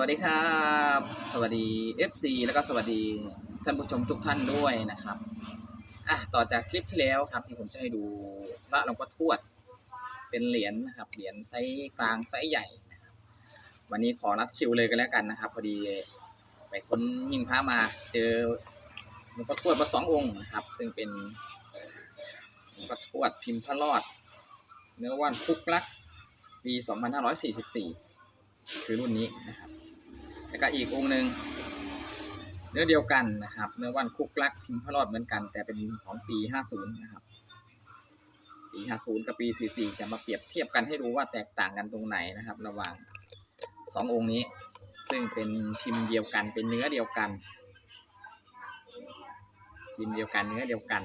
วัสดีครับ สวัสดี FC แล้วก็สวัสดีท่านผู้ชมทุกท่านด้วยนะครับอะต่อจากคลิปที่แล้วครับ ที่ผมจะให้ดูพระหลวงพ่อทวด เป็นเหรียญนะครับ เหรียญไซส์กลางไซส์ใหญ่นะครับ วันนี้ขอนัดคิวเลยกันแล้วกันนะครับ พอดีไปค้นหิ้งพระมาเจอหลวงพ่อทวดมาสององค์นะครับ ซึ่งเป็นหลวงพ่อทวดพิมพ์พระรอด เนื้อว่านคุกลักปี 2544 คือรุ่นนี้นะครับ แล้วก็อีกองค์หนึ่งเนื้อเดียวกันนะครับ เนื้อวันคุกลักพิมพ์พระรอดเหมือนกัน แต่เป็นของปี 50 นะครับ ปี 50 กับปี 44 จะมาเปรียบเทียบกันให้ดูว่าแตกต่างกันตรงไหนนะครับ ระหว่างสององค์นี้ ซึ่งเป็นพิมพ์เดียวกันเป็นเนื้อเดียวกันพิมพ์เดียวกันเนื้อเดียวกัน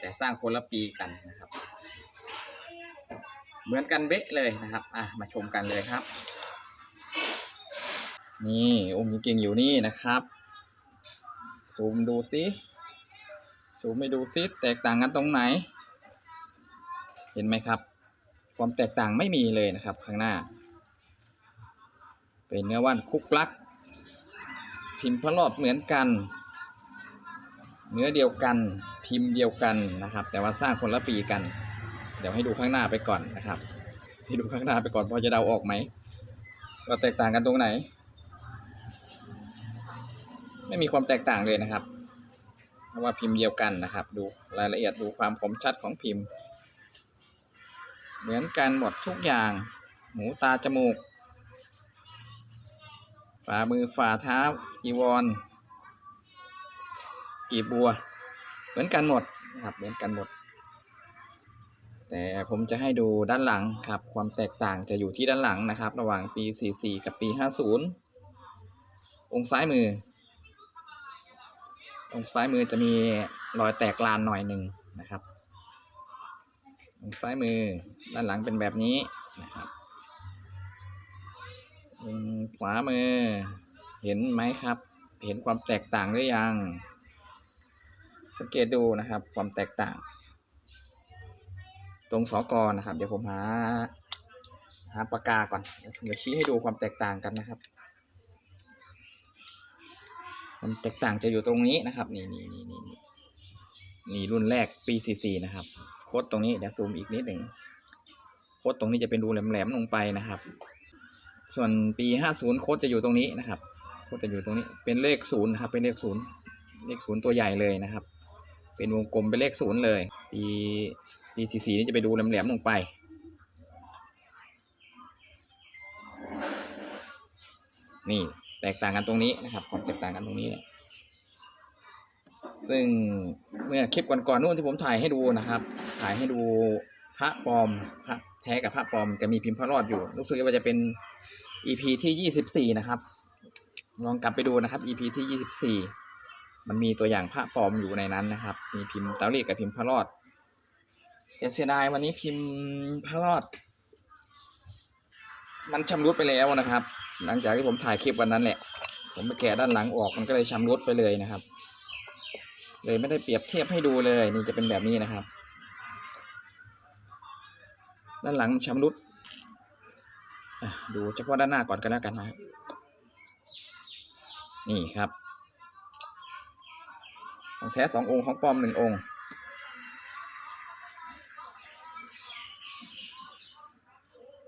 แต่สร้างคนละปีกันนะครับ เหมือนกันเบ๊ะเลยนะครับอะมาชมกันเลยครับ นี่องค์เก่งอยู่นี่นะครับ ซูมดูซิซูมไปดูซิแตกต่างกันตรงไหน เห็นไหมครับ ความแตกต่างไม่มีเลยนะครับข้างหน้า เป็นเนื้อว่านคุกลัก พิมพ์พระรอดเหมือนกัน เนื้อเดียวกันพิมพ์เดียวกันนะครับ แต่ว่าสร้างคนละปีกัน เดี๋ยวให้ดูข้างหน้าไปก่อนนะครับ ให้ดูข้างหน้าไปก่อนพอจะเดาออกไหมว่าแตกต่างกันตรงไหน ไม่มีความแตกต่างเลยนะครับเพราะว่าพิมพ์เดียวกันนะครับ ดูรายละเอียดดูความคมชัดของพิมพ์ เหมือนกันหมดทุกอย่าง หูตาจมูก ฝ่ามือฝ่าเท้าอีวอนกีบบัว เหมือนกันหมดนะครับเหมือนกันหมด แต่ผมจะให้ดูด้านหลังครับ ความแตกต่างจะอยู่ที่ด้านหลังนะครับ ระหว่างปี 44 กับปี 50 องค์ซ้ายมือ องซ้ายมือจะมีรอยแตกลานหน่อยหนึ่งนะครับองซ้ายมือด้านหลังเป็นแบบนี้นะครับองขวามือเห็นไหมครับ เห็นความแตกต่างหรือยัง สังเกตดูนะครับ ความแตกต่าง ตรงสอกอนะครับ เดี๋ยวผมหาหาปากกาก่อนเดี๋ยวชี้ให้ดูความแตกต่างกันนะครับ ความแตกต่างจะอยู่ตรงนี้นะครับ นี่นี่นี่นี่นี่นี่รุ่นแรกปี44นะครับ โค้ดตรงนี้เดี๋ยวซูมอีกนิดหนึ่งโค้ดตรงนี้จะเป็นรูแหลมๆลงไปนะครับ ส่วนปี50โค้ดจะอยู่ตรงนี้นะครับ โค้ดจะอยู่ตรงนี้เป็นเลขศูนย์นะครับ เป็นเลขศูนย์เลขศูนย์ตัวใหญ่เลยนะครับ เป็นวงกลมเป็นเลขศูนย์เลย ปีปี44นี่จะไปดูแหลมๆลงไปนี่ แตกต่างกันตรงนี้นะครับความแตกต่างกันตรงนี้ ซึ่งเมื่อคลิปก่อนๆนู่นที่ผมถ่ายให้ดูนะครับ ถ่ายให้ดูพระปลอมพระแท้กับพระปลอมจะมีพิมพ์พระรอดอยู่รู้สึกว่าจะเป็น EP ที่24นะครับ ลองกลับไปดูนะครับ EP ที่24มันมีตัวอย่างพระปลอมอยู่ในนั้นนะครับ มีพิมพ์เตารีดกับพิมพ์พระรอดแต่เสียดายวันนี้พิมพ์พระรอด มันชำรุดไปแล้วนะครับ หลังจากที่ผมถ่ายคลิปวันนั้นแหละ ผมไปแกะด้านหลังออกมันก็เลยชำรุดไปเลยนะครับ เลยไม่ได้เปรียบเทียบให้ดูเลยนี่จะเป็นแบบนี้นะครับ ด้านหลังชำรุดดูเฉพาะด้านหน้าก่อนก็แล้วกันนะนี่ครับ ของแท้สององค์ของปลอมหนึ่งองค์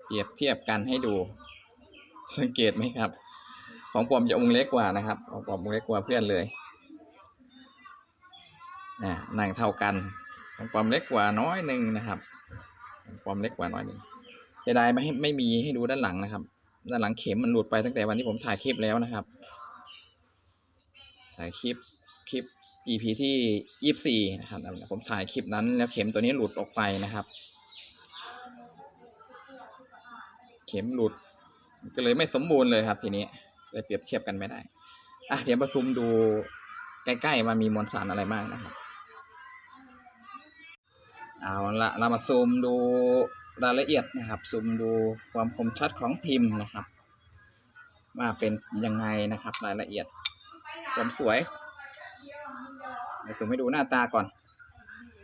เปรียบเทียบกันให้ดู สังเกตไหมครับ ของปลอมจะองค์เล็กกว่านะครับของปลอมองค์เล็กกว่าเพื่อนเลยนะหนังเท่ากันของปลอมเล็กกว่าน้อยหนึ่งนะครับของปลอมเล็กกว่าน้อยหนึ่งจะได้ไม่ไม่มีให้ดูด้านหลังนะครับ ด้านหลังเข็มมันหลุดไปตั้งแต่วันที่ผมถ่ายคลิปแล้วนะครับ ถ่ายคลิปคลิป EP ที่ยี่สิบสี่นะครับผมถ่ายคลิปนั้นแล้วเข็มตัวนี้หลุดออกไปนะครับ เข็มหลุด ก็เลยไม่สมบูรณ์เลยครับ ทีนี้เลยเปรียบเทียบกันไม่ได้อะเดี๋ยวมาซูมดูใกล้ๆว่ามีมวลสารอะไรบ้างนะครับเอาละเรามาซูมดูรายละเอียดนะครับ ซูมดูความคมชัดของพิมพ์นะครับ ว่าเป็นยังไงนะครับ รายละเอียดความสวยเดี๋ยวซูมให้ดูหน้าตาก่อน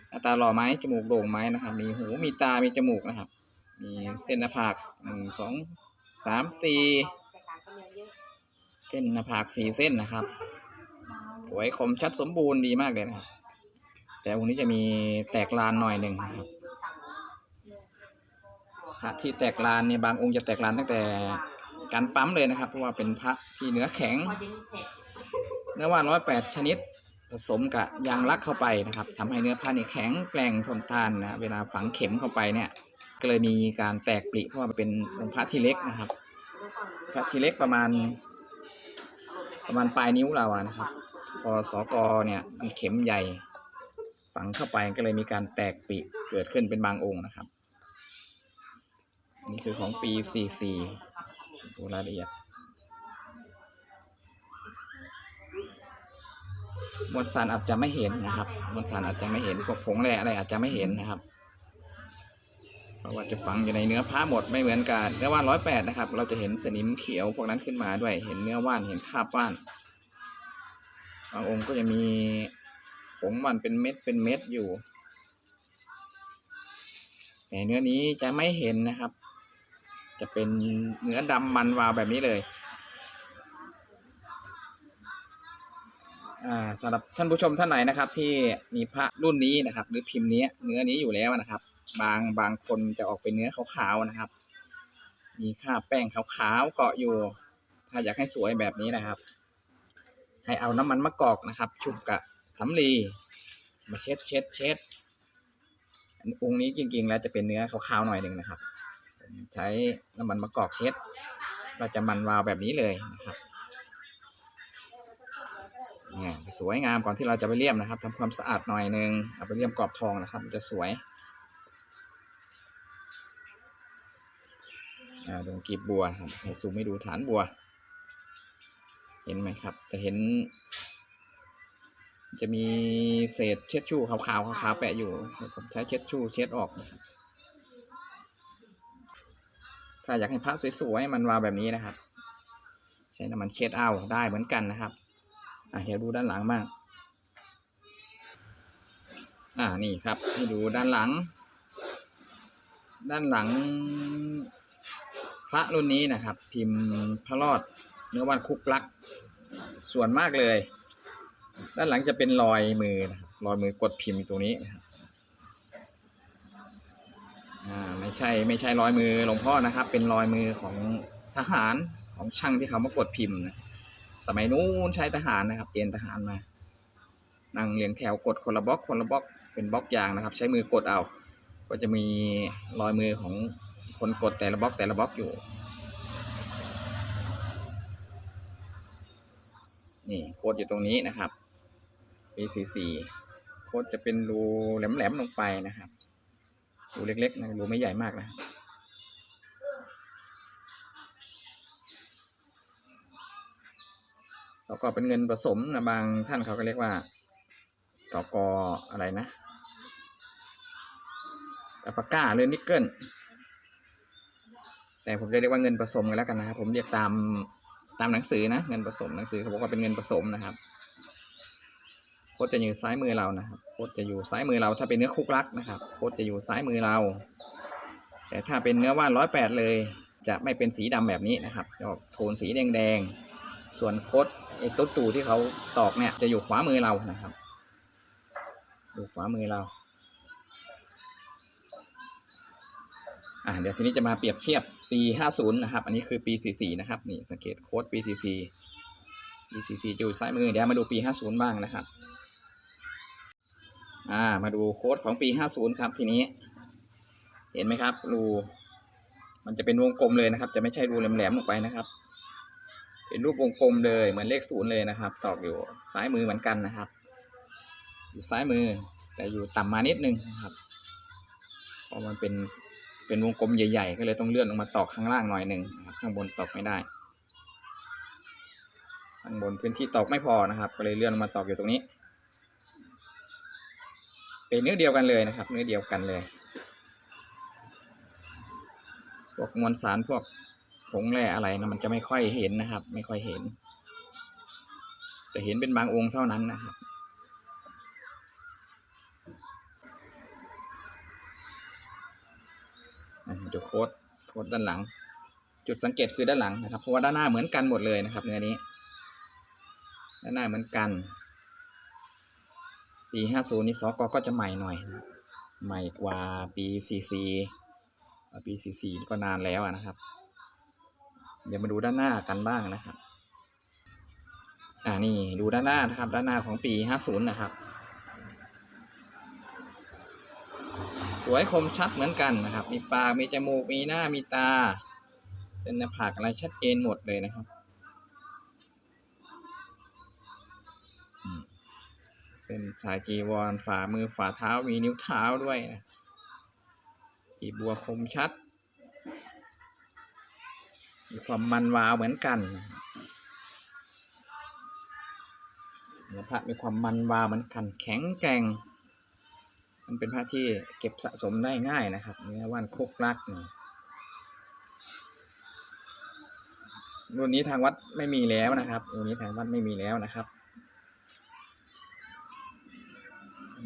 หน้าตาหล่อไหมจมูกโด่งไหมนะครับ มีหูมีตามีจมูกนะครับ มีเส้นหน้าผากหนึ่งสอง สามสี่เส้นหน้าผากสี่เส้นนะครับ สวยคมชัดสมบูรณ์ดีมากเลยนะครับ แต่องค์นี้จะมีแตกลานหน่อยหนึ่งนะครับพระที่แตกลานเนี่ยบางองค์จะแตกลานตั้งแต่การปั๊มเลยนะครับ เพราะว่าเป็นพระที่เนื้อแข็งเนื้อว่าร้อยแปดชนิด ผสมกับยางรักเข้าไปนะครับทำให้เนื้อผ้านี่แข็งแกร่งทนทานนะเวลาฝังเข็มเข้าไปเนี่ยก็เลยมีการแตกปริเพราะว่าเป็นองค์พระที่เล็กนะครับ พระที่เล็กประมาณ ประมาณปลายนิ้วเราอะนะครับพอสอกอเนี่ยมันเข็มใหญ่ ฝังเข้าไปก็เลยมีการแตกปริเกิดขึ้นเป็นบางองค์นะครับ นี่คือของปี 44ดูรายละเอียด มวลสารอาจจะไม่เห็นนะครับ มวลสารอาจจะไม่เห็นพวกผงแร่อะไรอาจจะไม่เห็นนะครับ เพราะว่าจะฝังอยู่ในเนื้อผ้าหมดไม่เหมือนกับเนื้อว่านร้อยแปดนะครับ เราจะเห็นสนิมเขียวพวกนั้นขึ้นมาด้วยเห็นเนื้อว่านเห็นคราบว่านบางองค์ก็จะมีผงมันเป็นเม็ดเป็นเม็ดอยู่แต่เนื้อนี้จะไม่เห็นนะครับ จะเป็นเนื้อดำมันวาวแบบนี้เลย สำหรับท่านผู้ชมท่านไหนนะครับ ที่มีพระรุ่นนี้นะครับ หรือพิมพ์นี้เนื้อนี้อยู่แล้วนะครับ บางบางคนจะออกเป็นเนื้อขาวๆนะครับ มีคราแป้งขาวๆเกาะอยู่ ถ้าอยากให้สวยแบบนี้นะครับ ให้เอาน้ำมันมะกอกนะครับ ชุบกับสำลีมาเช็ดเช็ดเช็ดอันองค์นี้จริงๆ แล้วจะเป็นเนื้อขาวๆหน่อยหนึ่งนะครับ ใช้น้ำมันมะกอกเช็ดก็จะมันวาวแบบนี้เลยนะครับ สวยงามก่อนที่เราจะไปเลี่ยมนะครับทำความสะอาดหน่อยหนึงเอาไปเลี่ยมกรอบทองนะครับมันจะสวยอ่าดูกีบบัวครับให้ซูมให้ดูฐานบัว เห็นไหมครับ จะเห็น จะมีเศษเช็ดชู่ขาวๆขาวๆแปะอยู่ผมใช้เช็ดชู่เช็ดออก ถ้าอยากให้พระสวยๆมันวาวแบบนี้นะครับ ใช้น้ำมันเช็ดเอาได้เหมือนกันนะครับ อะเดี๋ยวดูด้านหลังบ้าง อ่านี่ครับ ให้ดูด้านหลัง ด้านหลัง พระรุ่นนี้นะครับ พิมพ์พระรอดเนื้อวันคุกลัก ส่วนมากเลย ด้านหลังจะเป็นรอยมือนะครับรอยมือกดพิมพ์ตรงนี้นะครับอ่าไม่ใช่ไม่ใช่รอยมือหลวงพ่อนะครับ เป็นรอยมือของทหารของช่างที่เขามากดพิมพ์นะ สมัยนู้นใช้ทหารนะครับ เกณฑ์ทหารมา นั่งเรียงแถวกดคนละบล็อกคนละบล็อกเป็นบล็อกยางนะครับ ใช้มือกดเอา ก็จะมีรอยมือของคนกดแต่ละบล็อกแต่ละบล็อกอยู่ นี่โค้ดอยู่ตรงนี้นะครับ B44 โค้ดจะเป็นรูแหลมๆลงไปนะครับรูเล็กๆนะรูไม่ใหญ่มากนะ แล้วก็เป็นเงินผสมนะบางท่านเขาก็เรียกว่าตกออะไรนะอัปาก้าหรือนิกเกิลแต่ผมจะเรียกว่าเงินผสมกันแล้วกันนะครับ ผมเรียกตามตามหนังสือนะ เงินผสมหนังสือเขาบอกว่าเป็นเงินผสมนะครับโค้ดจะอยู่ซ้ายมือเรานะครับโค้ดจะอยู่ซ้ายมือเรา ถ้าเป็นเนื้อคุกลักนะครับโค้ดจะอยู่ซ้ายมือเรา แต่ถ้าเป็นเนื้อว่านร้อยแปดเลย จะไม่เป็นสีดำแบบนี้นะครับจะออกโทนสีแดงๆส่วนโคด ไอ้ตุ๊ตูที่เขาตอกเนี่ยจะอยู่ขวามือเรานะครับอยู่ขวามือเรา อ่าเดี๋ยวทีนี้จะมาเปรียบเทียบปี 50 นะครับ อันนี้คือปี 44 นะครับ นี่สังเกตโค้ดปี 44 ปี 44จะอยู่ซ้ายมือ เดี๋ยวมาดูปี 50 บ้างนะครับ อ่า มาดูโค้ดของปี 50 ครับ ทีนี้ เห็นไหมครับ รู มันจะเป็นวงกลมเลยนะครับ จะไม่ใช่รูแหลมๆลงไปนะครับ เป็นรูปวงกลมเลยเหมือนเลขศูนย์เลยนะครับ ตอกอยู่ซ้ายมือเหมือนกันนะครับ อยู่ซ้ายมือแต่อยู่ต่ำมานิดนึงนะครับเพราะมันเป็นเป็นวงกลมใหญ่ๆ ก็เลยต้องเลื่อนลงมาตอกข้างล่างหน่อยหนึ่งนะครับข้างบนตอกไม่ได้ ข้างบนพื้นที่ตอกไม่พอนะครับ ก็เลยเลื่อนลงมาตอกอยู่ตรงนี้ เป็นเนื้อเดียวกันเลยนะครับ เนื้อเดียวกันเลยพวกมวลสารพวก ผงแร่อะไรนะมันจะไม่ค่อยเห็นนะครับ ไม่ค่อยเห็น จะเห็นเป็นบางองค์เท่านั้นนะครับดูโค้ดโค้ดด้านหลัง จุดสังเกตคือด้านหลังนะครับ เพราะว่าด้านหน้าเหมือนกันหมดเลยนะครับเนื้อนี้ ด้านหน้าเหมือนกัน ปีห้าศูนย์นี่สกก็จะใหม่หน่อย ใหม่กว่าปีสี่สี่ปีสี่สี่ก็นานแล้วนะครับ เดี๋ยวมาดูด้านหน้ากันบ้างนะครับ อ่านี่ดูด้านหน้านะครับ ด้านหน้าของปีห้าศูนย์นะครับ สวยคมชัดเหมือนกันนะครับ มีปากมีจมูกมีหน้ามีตาเส้นหน้าผากอะไรชัดเจนหมดเลยนะครับเส้นสายจีวรฝ่ามือฝ่าเท้ามีนิ้วเท้าด้วยนะปีบัวคมชัด มีความมันวาวเหมือนกันเนื้อพระมีความมันวาวเหมือนกันแข็งแกร่ง มันเป็นผ้าที่เก็บสะสมได้ง่ายนะครับเนื้อว่านโคกรักนี่รุ่นนี้ทางวัดไม่มีแล้วนะครับรุ่นนี้ทางวัดไม่มีแล้วนะครับ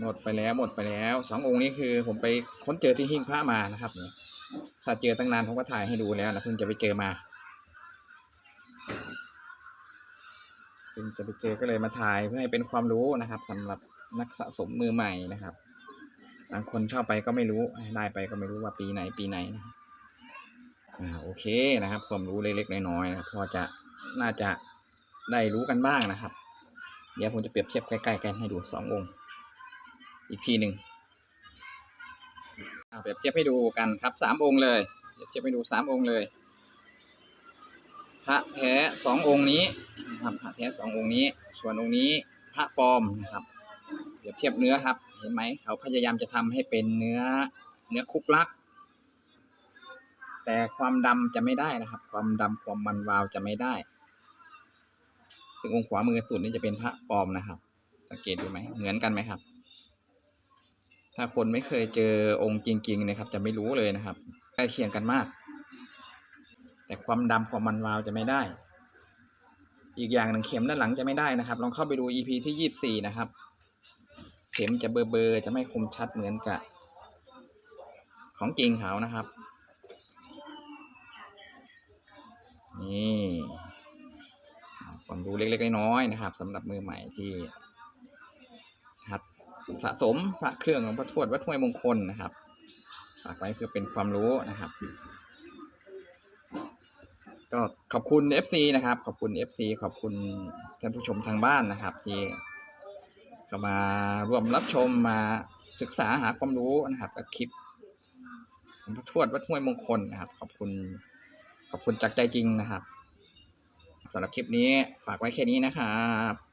หมดไปแล้วหมดไปแล้วสององค์นี้คือผมไปค้นเจอที่หิ้งพระมานะครับเนี่ยถ้าเจอตั้งนานผมก็ถ่ายให้ดูแล้วนะเพิ่งจะไปเจอมา พิ่งจะไปเจอก็เลยมาถ่ายเพื่อให้เป็นความรู้นะครับสำหรับนักสะสมมือใหม่นะครับบางคนชอบไปก็ไม่รู้ได้ไปก็ไม่รู้ว่าปีไหนปีไหนนะครับโอเคนะครับ ความรู้เล็กๆน้อยๆนะพอจะน่าจะได้รู้กันบ้างนะครับ เดี๋ยวผมจะเปรียบเทียบใกล้ๆกันให้ดูสององค์ อีกทีหนึ่งอ่าเปรียบเทียบให้ดูกันครับสามองค์เลยเปรียบเทียบให้ดูสามองค์เลย พระแท้สององค์นี้นะครับพระแท้สององค์นี้ ส่วนองค์นี้พระปลอมนะครับเปรียบเทียบเนื้อครับ เห็นไหมเขาพยายามจะทำให้เป็นเนื้อเนื้อคุกลัก แต่ความดำจะไม่ได้นะครับ ความดำความมันวาวจะไม่ได้ซึ่งองค์ขวามือสุดนี่จะเป็นพระปลอมนะครับ สังเกตดูไหมเหมือนกันไหมครับ ถ้าคนไม่เคยเจอองค์จริงๆนะครับ จะไม่รู้เลยนะครับใกล้เคียงกันมาก แต่ความดำความมันวาวจะไม่ได้ อีกอย่างหนึ่งเข็มด้านหลังจะไม่ได้นะครับ ลองเข้าไปดู EP ที่ยี่สิบสี่นะครับ เข็มจะเบอร์เบอร์จะไม่คมชัดเหมือนกับ ของจริงเขานะครับ นี่ความรู้เล็กๆน้อยๆนะครับสำหรับมือใหม่ที่หัดสะสมพระเครื่องของพระทวดวัดห้วยมงคลนะครับฝากไว้เพื่อเป็นความรู้นะครับ ก็ขอบคุณ FC นะครับ ขอบคุณ FC ขอบคุณท่านผู้ชมทางบ้านนะครับ ที่เข้ามาร่วมรับชมมาศึกษาหาความรู้นะครับกับคลิปของพระทวดวัดห้วยมงคลนะครับ ขอบคุณ ขอบคุณจากใจจริงนะครับสำหรับคลิปนี้ฝากไว้แค่นี้นะครับ